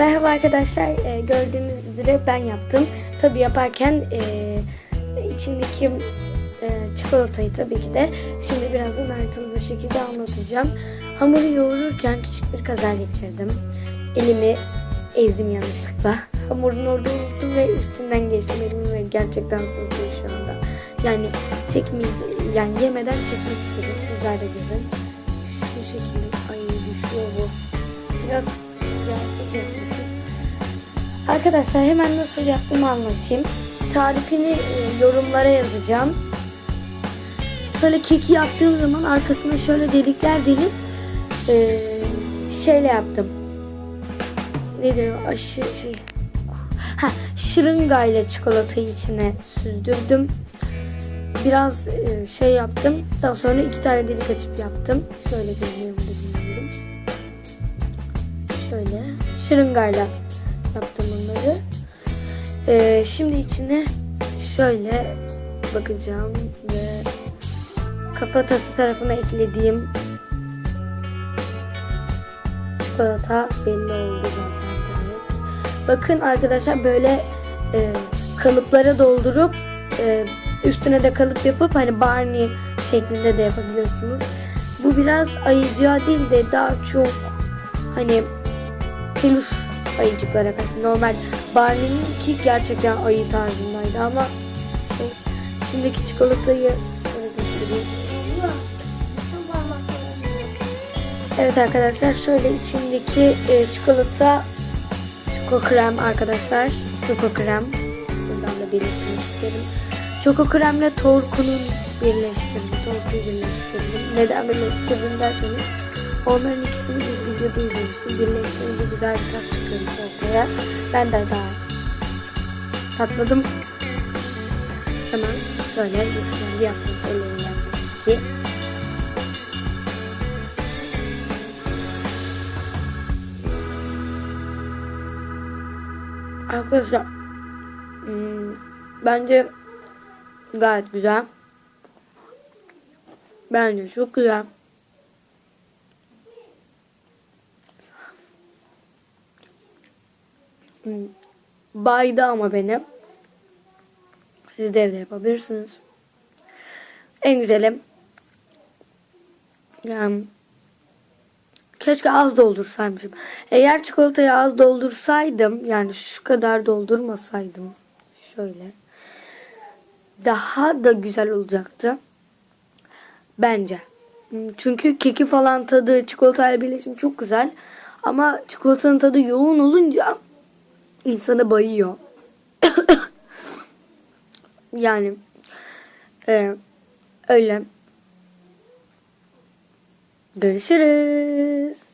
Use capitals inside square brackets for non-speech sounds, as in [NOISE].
Merhaba arkadaşlar. Ee, gördüğünüz üzere ben yaptım. Tabi yaparken e, içindeki e, çikolatayı tabii ki de şimdi birazdan ayrıntılı bir şekilde anlatacağım. Hamuru yoğururken küçük bir kaza geçirdim. Elimi ezdim yanlışlıkla. Hamurun orada unuttum ve üstünden geçtim elimi ve gerçekten sızlıyor şu anda. Yani çekmeyi, yani yemeden çekmek istedim. Sizler de görün. Şu şekilde ay düşüyor bu. Biraz. Arkadaşlar hemen nasıl yaptığımı anlatayım. Tarifini e, yorumlara yazacağım. Böyle keki yaptığım zaman arkasına şöyle delikler delip e, şeyle yaptım. Ne diyor? Aşı şey. Ha, şırıngayla çikolatayı içine süzdürdüm. Biraz e, şey yaptım. Daha sonra iki tane delik açıp yaptım. Şöyle görünüyor mu da bilmiyorum. Şöyle şırıngayla yaptım bunları. Ee, şimdi içine şöyle bakacağım ve kafatası tarafına eklediğim çikolata belli oldu zaten. Bakın arkadaşlar böyle e, kalıplara doldurup e, üstüne de kalıp yapıp hani Barney şeklinde de yapabiliyorsunuz. Bu biraz ayıcığa değil de daha çok hani peluş ayıcıklara karşı. Normal Barney'nin ki gerçekten ayı tarzındaydı ama şimdiki çikolatayı şöyle. Evet arkadaşlar şöyle içindeki e, çikolata çoko krem arkadaşlar. Çoko krem. Buradan da belirtmek isterim. Çoko kremle torkunun birleştirdim. Torkuyu birleştirdim. Neden birleştirdim derseniz onların ikisini bir videoda izlemiştim. Birleştirince güzel bir tat çıkıyormuş ortaya. Ben de daha tatladım. Hemen şöyle kendi yaptım ellerimden ki. Arkadaşlar hmm, bence gayet güzel. Bence çok güzel. Baydı ama benim. Siz de evde yapabilirsiniz. En güzelim. Yani Keşke az doldursaymışım. Eğer çikolatayı az doldursaydım yani şu kadar doldurmasaydım şöyle daha da güzel olacaktı. Bence. Çünkü keki falan tadı çikolatayla birleşimi çok güzel. Ama çikolatanın tadı yoğun olunca insanı bayıyor. [COUGHS] yani e, öyle. Görüşürüz.